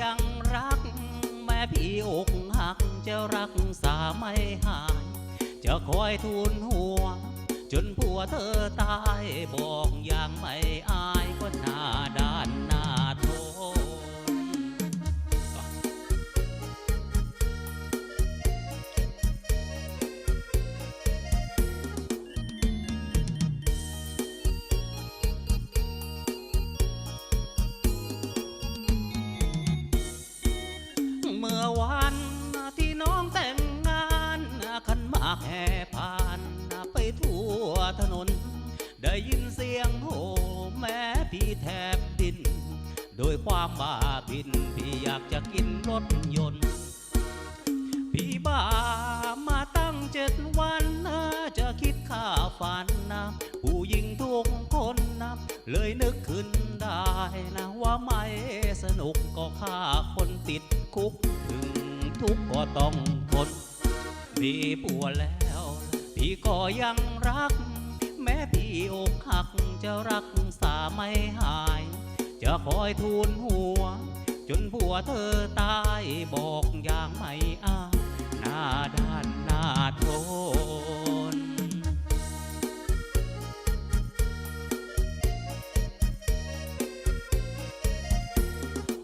ยังรัก แม่พี่อกหักจะรักษาไม่หาย จะคอยทูลหัว จนผัวเธอตายบอกอย่า ได้ยินเสียงโหแม้พี่แทบดิน โดยความบ้าบิน พี่อยากจะกินรถยนต์ พี่บ้ามาตั้งเจ็ดวันนะจะคิดค่าฝันนะ ผู้หญิงทุกคนนะ เลยนึกขึ้นได้นะว่าไม่สนุกก็ฆ่าคนติดคุกถึงทุกข์ก็ต้องทนพี่ปวดแล้ว พี่ก็ยังรัก พี่อกหักจะรักษาไม่หาย จะคอยทูลหัว จนผัวเธอตายบอกอย่างไม่อาหน้าด้านหน้าทน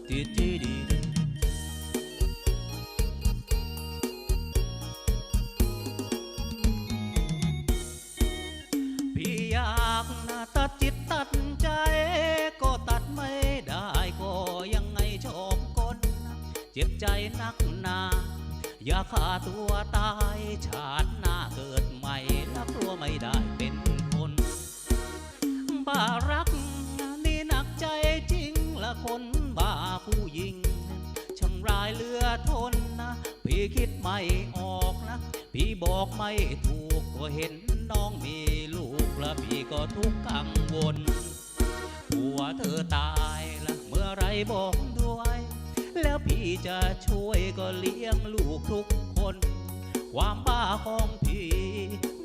ดีดีดี ใจนักหนา อย่าฆ่าตัวตายชาติหน้าเกิดใหม่แล้วกลัวไม่ได้เป็นคนบ้ารักนี่หนักใจจริงละคนบ้าผู้หญิงช่างรายเหลือทนนะ พี่คิดไม่ออกนะ พี่บอกไม่ถูกก็เห็นน้องมีลูกแล้วพี่ก็ทุกข์กังวลผัวเธอตายละเมื่อไรบอก แล้วพี่จะช่วยก็เลี้ยงลูกทุกคน ความบ้าของพี่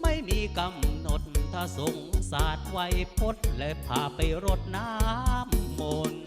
ไม่มีกำหนด ถ้าสงสารไว้พดและพาไปรดน้ำมนต์